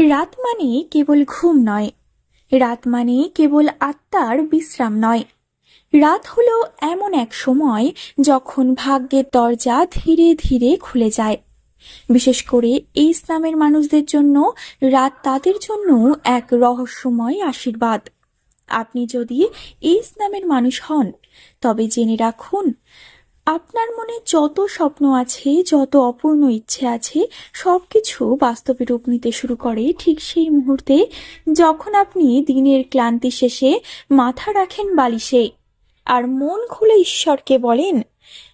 রাত মানে কেবল ঘুম নয়। রাত মানে কেবল আত্মার বিশ্রাম নয়। রাত হলো এমন এক সময় যখন ভাগ্যের দরজা ধীরে ধীরে খুলে যায়। বিশেষ করে এই ইসলামের মানুষদের জন্য রাত তাদের জন্য এক রহস্যময় আশীর্বাদ। আপনি যদি এই ইসলামের মানুষ হন, তবে জেনে রাখুন আপনার মনে যত স্বপ্ন আছে, যত অপূর্ণ ইচ্ছে আছে, সবকিছু বাস্তবে রূপ নিতে শুরু করে ঠিক সেই মুহূর্তে যখন আপনি দিনের ক্লান্তি শেষে মাথা রাখেন বালিশে আর মন খুলে ঈশ্বরকে বলেন,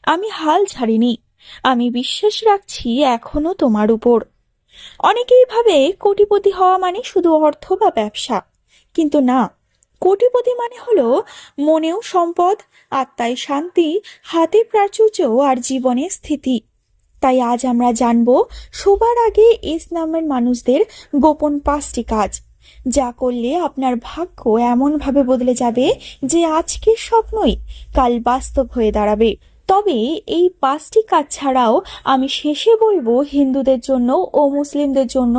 আমি হাল ছাড়িনি, আমি বিশ্বাস রাখছি এখনও তোমার উপর। অনেকেই ভাবে কোটিপতি হওয়া মানে শুধু অর্থ বা ব্যবসা, কিন্তু না। কোটিপতি মানে হলো মনেও সম্পদ, আত্মায় শান্তি, হাতে প্রাচুর্য আর জীবনে স্থিতি। তাই আজ আমরা জানব সবার আগে ইসলামের মানুষদের গোপন পাঁচটি কাজ। যা করলে আপনার ভাগ্য এমনভাবে বদলে যাবে যে আজকের স্বপ্নই কাল বাস্তব হয়ে দাঁড়াবে। তবে এই পাঁচটি কাজ ছাড়াও আমি শেষে বলব হিন্দুদের জন্য ও মুসলিমদের জন্য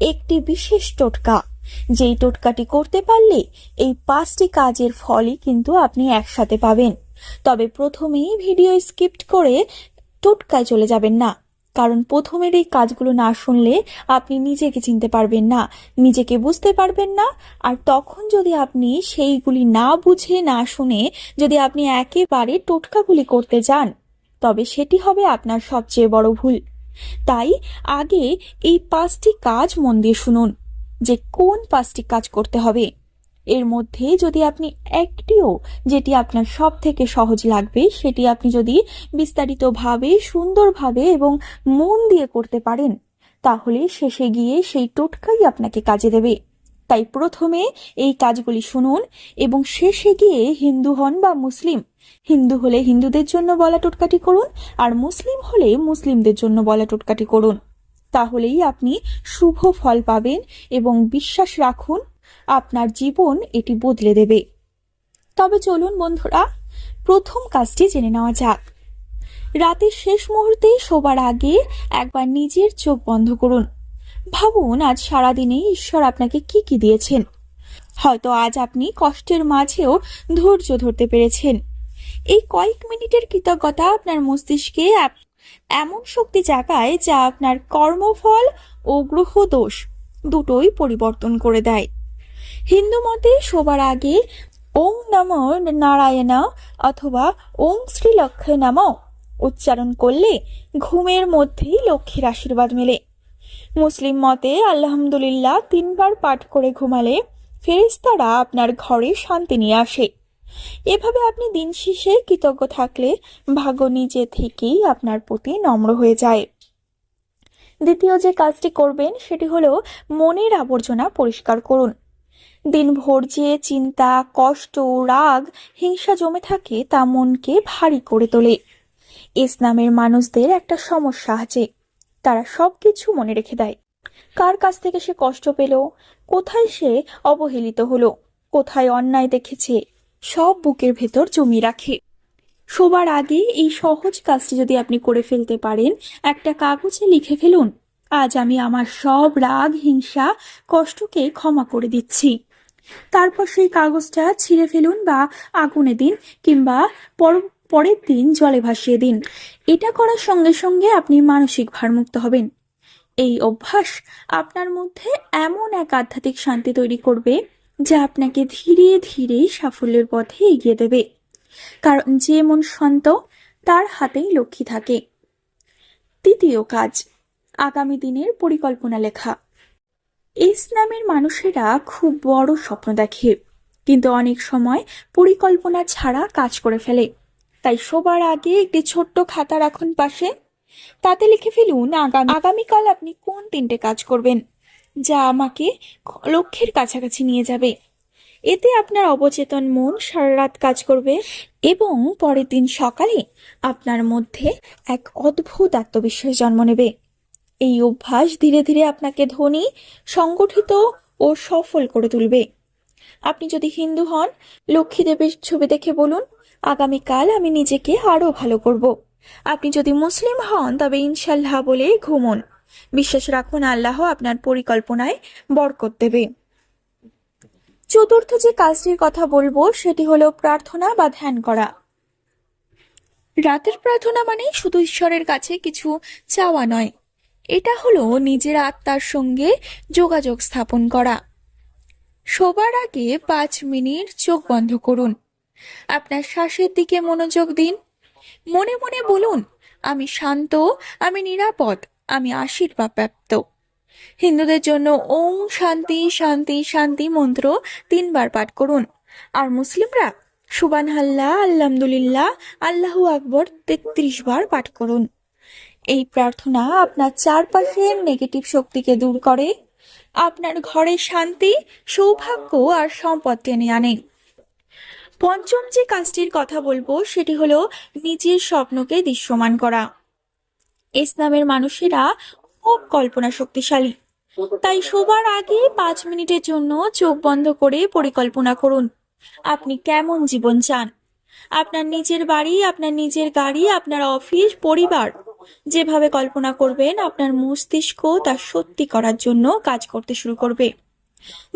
একটি বিশেষ টোটকা। যেই টোটকাটি করতে পারলে এই পাঁচটি কাজের ফলই কিন্তু আপনি একসাথে পাবেন। তবে প্রথমেই ভিডিও স্কিপ্ট করে টোটকায় চলে যাবেন না। কারণ প্রথমের এই কাজগুলো না শুনলে আপনি নিজেকে চিনতে পারবেন না, নিজেকে বুঝতে পারবেন না, আর তখন যদি আপনি সেইগুলি না বুঝে, না শুনে যদি আপনি একেবারে টোটকাগুলি করতে যান, তবে সেটি হবে আপনার সবচেয়ে বড় ভুল। তাই আগে এই পাঁচটি কাজ মন দিয়ে শুনুন। যে কোন পাঁচটি কাজ করতে হবে। এর মধ্যে যদি আপনি একটিও যেটি আপনার সব থেকে সহজ লাগবে, সেটি আপনি যদি বিস্তারিতভাবে, সুন্দরভাবে এবং মন দিয়ে করতে পারেন, তাহলে শেষে গিয়ে সেই টোটকাই আপনাকে কাজে দেবে। তাই প্রথমে এই কাজগুলি শুনুন এবং শেষে গিয়ে হিন্দু হন বা মুসলিম। হিন্দু হলে হিন্দুদের জন্য বলা টোটকাটি করুন আর মুসলিম হলে মুসলিমদের জন্য বলা টোটকাটি করুন। তাহলেই আপনি শুভ ফল পাবেন এবং বিশ্বাস রাখুন, আপনার জীবন এটি বদলে দেবে। তবে চলুন বন্ধুরা, প্রথম কাজটি জেনে নেওয়া যাক। রাতের শেষ মুহূর্তে শোবার আগে একবার নিজের চোখ বন্ধ করুন। ভাবুন, আজ সারাদিনে ঈশ্বর আপনাকে কি কি দিয়েছেন? হয়তো আজ আপনি কষ্টের মাঝেও ধৈর্য ধরতে পেরেছেন। এই কয়েক মিনিটের কৃতজ্ঞতা আপনার মস্তিষ্কে এমন শক্তি জাগায় যা আপনার কর্মফল ও গ্রহ দোষ দুটোই পরিবর্তন করে দেয়। হিন্দু মতে শোবার আগে ওং নম নারায়ণা অথবা ওং শ্রী লক্ষ্মী নাম উচ্চারণ করলে ঘুমের মধ্যেই লক্ষ্মীর আশীর্বাদ মেলে। মুসলিম মতে আলহামদুলিল্লাহ তিনবার পাঠ করে ঘুমালে ফেরিস্তারা আপনার ঘরে শান্তি নিয়ে আসে। এভাবে আপনি দিন শেষে কৃতজ্ঞ থাকলে ভাগ্য নিজে থেকেই আপনার প্রতি নম্র হয়ে যায়। দ্বিতীয় যে কাজটি করবেন, সেটি হলো মনের আবর্জনা পরিষ্কার করুন। দিনভর যে চিন্তা, কষ্ট, রাগ, হিংসা জমে থাকে, তা মনকে ভারী করে তোলে। ইসলামের মানুষদের একটা সমস্যা আছে, তারা সবকিছু মনে রেখে দেয়। কার কাছ থেকে সে কষ্ট পেল? কোথায় সে অবহেলিত হলো? কোথায় অন্যায় দেখেছে? সব বুকের ভেতর জমিয়ে রাখে। শোবার আগে এই সহজ কাজটি যদি আপনি করে ফেলতে পারেন, একটা কাগজে লিখে ফেলুন, আজ আমি আমার সব রাগ, হিংসা, কষ্টকে ক্ষমা করে দিচ্ছি। তারপর সেই কাগজটা ছিঁড়ে ফেলুন বা আগুনে দিন কিংবা পর- পরের দিন জলে ভাসিয়ে দিন। এটা করার সঙ্গে সঙ্গে আপনি মানসিক ভারমুক্ত হবেন। এই অভ্যাস আপনার মধ্যে এমন এক আধ্যাত্মিক শান্তি তৈরি করবে যা আপনাকে ধীরে ধীরে সাফল্যের পথে এগিয়ে দেবে। কারণ যে মন শান্ত তার হাতেই লক্ষ্মী থাকে। তৃতীয় কাজ, আগামী দিনের পরিকল্পনা লেখা। ইসলামের মানুষেরা খুব বড় স্বপ্ন দেখে, কিন্তু অনেক সময় পরিকল্পনা ছাড়া কাজ করে ফেলে। তাই সবার আগে একটি ছোট্ট খাতা রাখুন পাশে। তাতে লিখে ফেলুন আগামীকাল আপনি কোন তিনটে কাজ করবেন। যা আমাকে লক্ষ্যের কাছাকাছি নিয়ে যাবে। এতে আপনার অবচেতন মন সারা রাত কাজ করবে এবং পরের দিন সকালে আপনার মধ্যে এক অদ্ভুত আত্মবিশ্বাস জন্ম নেবে। এই অভ্যাস ধীরে ধীরে আপনাকে ধনী, সংগঠিত ও সফল করে তুলবে। আপনি যদি হিন্দু হন লক্ষ্মী দেবীর ছবি দেখে বলুন, আগামীকাল আমি নিজেকে আরও ভালো করব। আপনি যদি মুসলিম হন, তবে ইনশাল্লাহ বলে ঘুমন। বিশ্বাস রাখুন, আল্লাহ আপনার পরিকল্পনায় বরকত দেবে। চতুর্থ যে কাজটির কথা বলব, সেটি হলো প্রার্থনা বা ধ্যান করা। রাতের প্রার্থনা মানে শুধু ঈশ্বরের কাছে কিছু চাওয়া নয়। এটা হলো নিজের আত্মার সঙ্গে যোগাযোগ স্থাপন করা। শোবার আগে পাঁচ মিনিট চোখ বন্ধ করুন। আপনার শ্বাসের দিকে মনোযোগ দিন। মনে মনে বলুন, আমি শান্ত, আমি নিরাপদ। আমি আশীর্বাদ প্রাপ্ত। হিন্দুদের জন্য ওম শান্তি শান্তি শান্তি মন্ত্র তিনবার পাঠ করুন। আর মুসলিমরা সুবান হাল্লা আলহামদুলিল্লাহ, আল্লাহু আকবর তেত্রিশ বার পাঠ করুন। এই প্রার্থনা আপনার চারপাশের নেগেটিভ শক্তিকে দূর করে, আপনার ঘরে শান্তি, সৌভাগ্য আর সম্পদ টেনে আনে। পঞ্চম যে কাজটির কথা বলব, সেটি হলো নিজের স্বপ্নকে দৃশ্যমান করা। ইসলামের মানুষেরা খুব কল্পনা শক্তিশালী। তাই শোবার আগে পাঁচ মিনিটের জন্য চোখ বন্ধ করে পরিকল্পনা করুন। আপনি কেমন জীবন চান? আপনার নিজের বাড়ি, আপনার নিজের গাড়ি, আপনার অফিস, পরিবার। যেভাবে কল্পনা করবেন, আপনার মস্তিষ্ক তা সত্যি করার জন্য কাজ করতে শুরু করবে।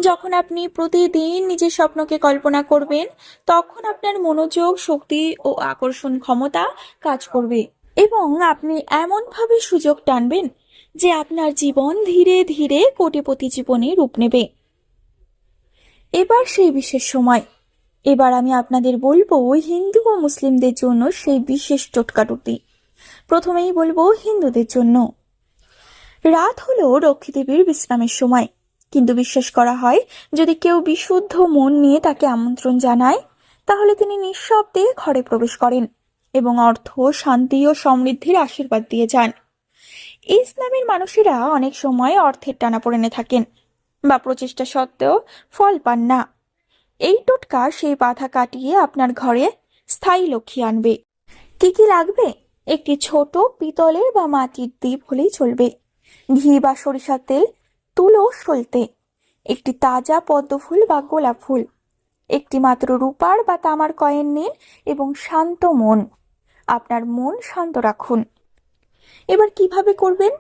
যখন আপনি প্রতিদিন নিজের স্বপ্নকে কল্পনা করবেন, তখন আপনার মনোযোগ, শক্তি ও আকর্ষণ ক্ষমতা কাজ করবে। এবং আপনি এমনভাবে সুযোগ টানবেন যে আপনার জীবন ধীরে ধীরে কোটিপতি জীবনে রূপ নেবে। এবার সেই বিশেষ সময়। এবার আমি আপনাদের বলব হিন্দু ও মুসলিমদের জন্য সেই বিশেষ টোটকাটুটি প্রথমেই বলব হিন্দুদের জন্য। রাত হলো রক্ষী দেবীর বিশ্রামের সময়। কিন্তু বিশ্বাস করা হয়, যদি কেউ বিশুদ্ধ মন নিয়ে তাকে আমন্ত্রণ জানায়, তাহলে তিনি নিঃশব্দে ঘরে প্রবেশ করেন। এবং অর্থ, শান্তি ও সমৃদ্ধির আশীর্বাদ দিয়ে যান। ইসলামের মানুষেরা অনেক সময় অর্থের টানাপোড়েনে থাকেন বা প্রচেষ্টা সত্ত্বেও ফল পান না। এই টোটকা সেই বাধা কাটিয়ে আপনার ঘরে স্থায়ী লক্ষ্মী আনবে। কি কি লাগবে? একটি ছোট পিতলের বা মাটির দ্বীপ হলেই চলবে। ঘি বা সরিষার তেল, তুলো সলতে, একটি তাজা পদ্ম ফুল বা গোলাপ ফুল, একটি মাত্র রূপার বা তামার কয়েন নিন এবং শান্ত মন। আপনার মন শান্ত রাখুন। এবার কীভাবে করবেন?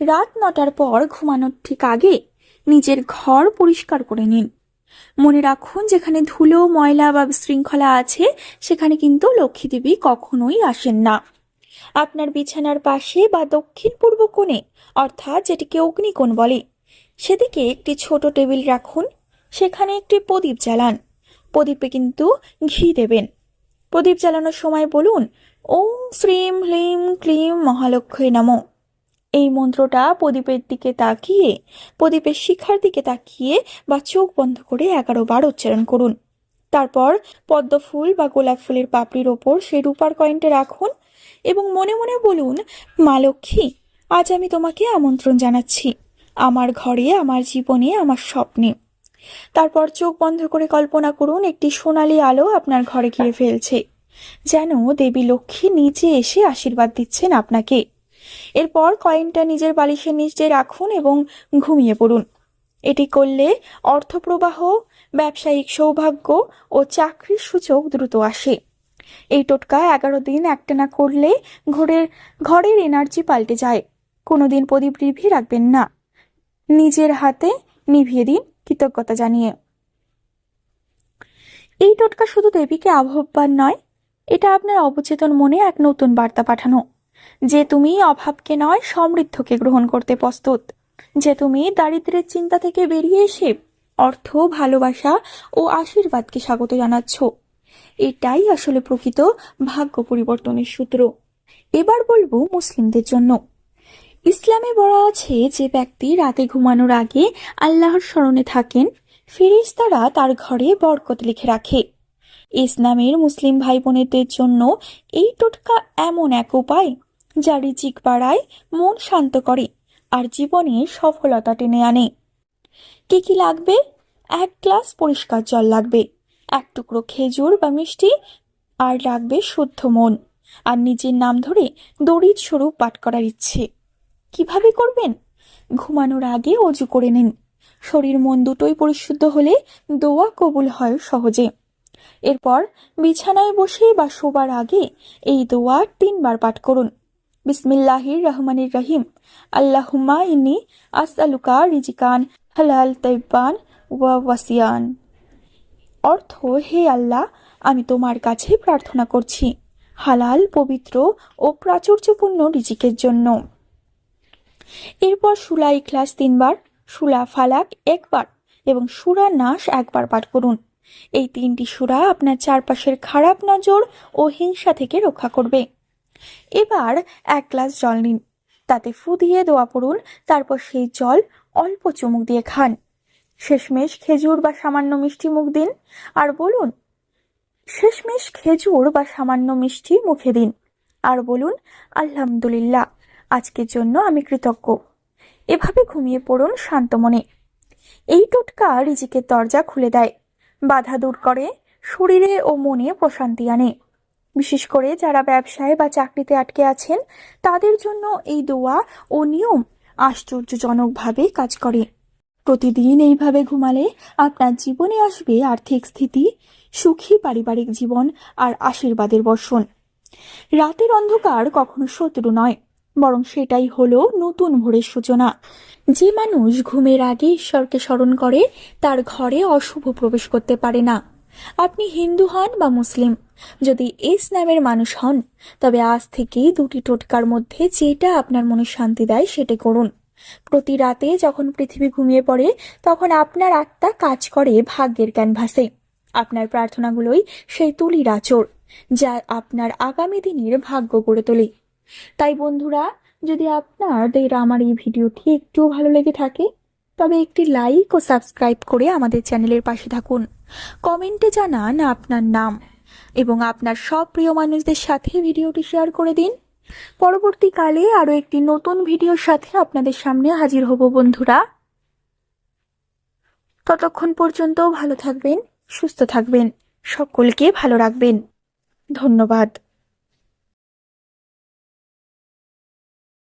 রাত নটার পর ঘুমানোর ঠিক আগে নিজের ঘর পরিষ্কার করে নিন। মনে রাখুন, যেখানে ধুলো, ময়লা বা শৃঙ্খলা আছে, সেখানে কিন্তু লক্ষ্মী দেবী কখনোই আসেন না। আপনার বিছানার পাশে বা দক্ষিণ পূর্ব কোণে, অর্থাৎ যেটিকে অগ্নিকোণ বলে, সেদিকে একটি ছোট টেবিল রাখুন। সেখানে একটি প্রদীপ জ্বালান। প্রদীপে কিন্তু ঘি দেবেন। প্রদীপ জ্বালানোর সময় বলুন ওম শ্রীম হ্লিম ক্লিম মহালক্ষ্মী নম। এই মন্ত্রটা প্রদীপের দিকে তাকিয়ে, প্রদীপের শিখার দিকে তাকিয়ে বা চোখ বন্ধ করে এগারো বার উচ্চারণ করুন। তারপর পদ্ম ফুল বা গোলাপ ফুলের পাপড়ির ওপর সেই রূপার কয়েনটা রাখুন এবং মনে মনে বলুন, মা লক্ষ্মী, আজ আমি তোমাকে আমন্ত্রণ জানাচ্ছি। আমার ঘরে, আমার জীবনে, আমার স্বপ্নে। তারপর চোখ বন্ধ করে কল্পনা করুন, একটি সোনালি আলো আপনার ঘরে ঘিরে ফেলছে। যেন দেবী লক্ষ্মী নিচে এসে আশীর্বাদ দিচ্ছেন আপনাকে। এরপর কয়েনটা নিজের বালিশের নিচে রাখুন এবং ঘুমিয়ে পড়ুন। এটি করলে অর্থপ্রবাহ, ব্যবসায়িক সৌভাগ্য ও চাকরির সূচক দ্রুত আসে। এই টোটকা এগারো দিন একটানা করলে ঘরের ঘরের এনার্জি পাল্টে যায়। কোনোদিন প্রদীপ নিভিয়ে রাখবেন না। নিজের হাতে নিভিয়ে দিন কৃতজ্ঞতা জানিয়ে। এই টোটকা শুধু দেবীকে আহ্বান নয় এটা আপনার অবচেতন মনে এক নতুন বার্তা পাঠানো। যে তুমি অভাবকে নয়, সমৃদ্ধকে গ্রহণ করতে প্রস্তুত। যে তুমি দারিদ্রের চিন্তা থেকে বেরিয়ে এসে অর্থ, ভালোবাসা ও আশীর্বাদকে স্বাগত জানাচ্ছ। এটাই আসলে প্রকৃত ভাগ্য পরিবর্তনের সূত্র। এবার বলব মুসলিমদের জন্য। ইসলামে বলা আছে, যে ব্যক্তি রাতে ঘুমানোর আগে আল্লাহর স্মরণে থাকেন, ফেরেশতারা তার ঘরে বরকত লিখে রাখে। ইসলামের মুসলিম ভাই বোনেদের জন্য এই টোটকা এমন এক উপায় যা রিজিক বাড়ায় মন শান্ত করে আর জীবনে সফলতা টেনে আনে। কি কি লাগবে? এক গ্লাস পরিষ্কার জল লাগবে, এক টুকরো খেজুর বা মিষ্টি, আর লাগবে শুদ্ধ মন। আর নিজের নাম ধরে দড়ির স্বরূপ পাঠ করার ইচ্ছে। কীভাবে করবেন? ঘুমানোর আগে অজু করে নিন। শরীর মন দুটোই পরিশুদ্ধ হলে দোয়া কবুল হয় সহজে। এরপর বিছানায় বসে বা শোবার আগে এই দোয়া তিনবার পাঠ করুন। বিসমিল্লাহির রহমানির রহিম। আল্লাহুম্মা ইন্নি আসআলুকা রিজিকান হালাল তৈবান ওয়া ওয়াসিয়ান। অর্থ, হে আল্লাহ, আমি তোমার কাছে প্রার্থনা করছি হালাল, পবিত্র ও প্রাচুর্যপূর্ণ রিজিকের জন্য। এরপর সুলা ইখলাস তিনবার সুলা ফালাক একবার এবং সুরা নাশ একবার পাঠ করুন। এই তিনটি সুরা আপনার চারপাশের খারাপ নজর ও হিংসা থেকে রক্ষা করবে। এবার এক গ্লাস জল নিন। তাতে ফু দিয়ে দোয়া পড়ুন, তারপর সেই জল অল্প চুমুক দিয়ে খান। শেষমেশ খেজুর বা সামান্য মিষ্টি মুখ দিন, আর বলুন, শেষমেশ খেজুর বা সামান্য মিষ্টি মুখে দিন। আর বলুন, আলহামদুলিল্লাহ, আজকের জন্য আমি কৃতজ্ঞ। এভাবে ঘুমিয়ে পড়ুন শান্ত মনে। এই টোটকা রিজিকের দরজা খুলে দেয়। বাধা দূর করে, শরীরে ও মনে প্রশান্তি আনে। বিশেষ করে যারা ব্যবসায় বা চাকরিতে আটকে আছেন, তাদের জন্য এই দোয়া ও নিয়ম আশ্চর্যজনকভাবে কাজ করে। প্রতিদিন এইভাবে ঘুমালে আপনার জীবনে আসবে আর্থিক স্থিতি, সুখী পারিবারিক জীবন আর আশীর্বাদের বর্ষণ। রাতের অন্ধকার কখনো শত্রু নয়। বরং সেটাই হলো নতুন ভোরের সূচনা। যে মানুষ ঘুমের আগে ঈশ্বরকে স্মরণ করে, তার ঘরে অশুভ প্রবেশ করতে পারে না। আপনি হিন্দু হন বা মুসলিম, যদি এস নামের মানুষ হন, তবে আজ থেকে দুটি টোটকার মধ্যে যেটা আপনার মনে শান্তি দেয় সেটা করুন। প্রতি রাতে যখন পৃথিবী ঘুমিয়ে পড়ে, তখন আপনার আত্মা কাজ করে ভাগ্যের ক্যানভাসে। আপনার প্রার্থনাগুলোই সেই তুলির আচর যা আপনার আগামী দিনের ভাগ্য গড়ে তোলে। তাই বন্ধুরা, যদি আপনাদের আমার এই ভিডিওটি একটুও ভালো লেগে থাকে, তবে একটি লাইক ও সাবস্ক্রাইব করে আমাদের চ্যানেলের পাশে থাকুন। কমেন্টে জানান আপনার নাম এবং আপনার সব প্রিয় মানুষদের সাথে ভিডিওটি শেয়ার করে দিন। পরবর্তীকালে আরও একটি নতুন ভিডিওর সাথে আপনাদের সামনে হাজির হব বন্ধুরা। ততক্ষণ পর্যন্ত ভালো থাকবেন, সুস্থ থাকবেন, সকলকে ভালো রাখবেন। ধন্যবাদ।